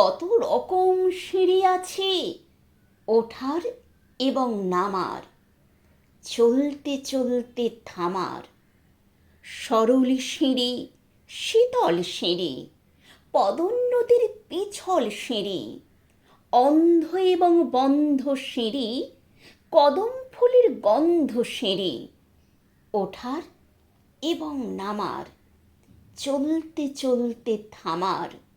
কত রকম সিঁড়ি আছে? ওঠার এবং নামার, চলতে চলতে থামার। সরল সিঁড়ি, শীতল সিঁড়ি, পদোন্নতির পিছল সিঁড়ি, অন্ধ এবং বন্ধ সিঁড়ি, কদম ফুলের গন্ধ সিঁড়ি, ওঠার এবং নামার, চলতে চলতে থামার।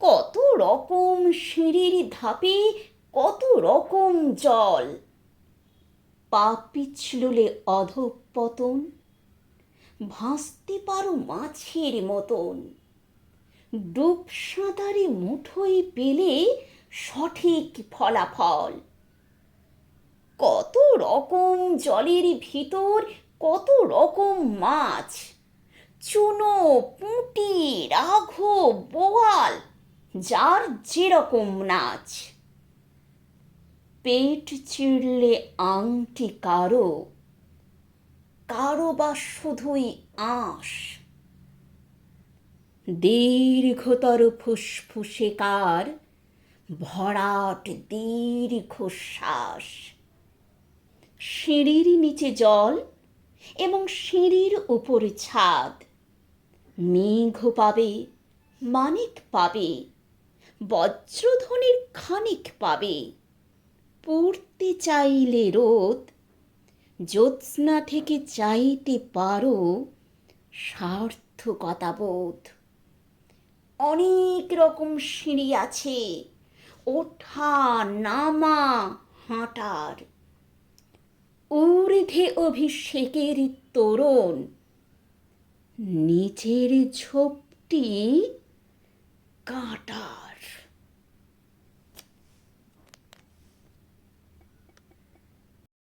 কত রকম সিঁড়ির ধাপে, কত রকম জল। পা পিছলুলে অধঃপতন, ভাসতে পারো মাছের মতন। ডুব সাঁতারে মুঠোয় পেলে সঠিক ফলাফল। কত রকম জলের ভিতর, কত রকম মাছ। চুনো পুঁটি, রাঘব বোয়াল যার যেরকম নাচ। পেট চিড়লে আংটি কারও কারও বা শুধুই আঁশ। দীর্ঘতর ফুসফুসে কার, ভরাট দীর্ঘশ্বাস সিঁড়ির নিচে জল এবং সিঁড়ির উপরে ছাদ। মেঘ পাবে, মানিক পাবে বজ্রধ্বনির খানিক পাবে। পড়তে চাইলে রোদ, জ্যোৎস্না থেকে চাইতে পারো সার্থকতা বোধ অনেক রকম সিঁড়ি আছে, ওঠা, নামা, হাঁটার। ঊর্ধ্বে অভিষেকের তোরণ, নিচের ঝোপটি কাঁটা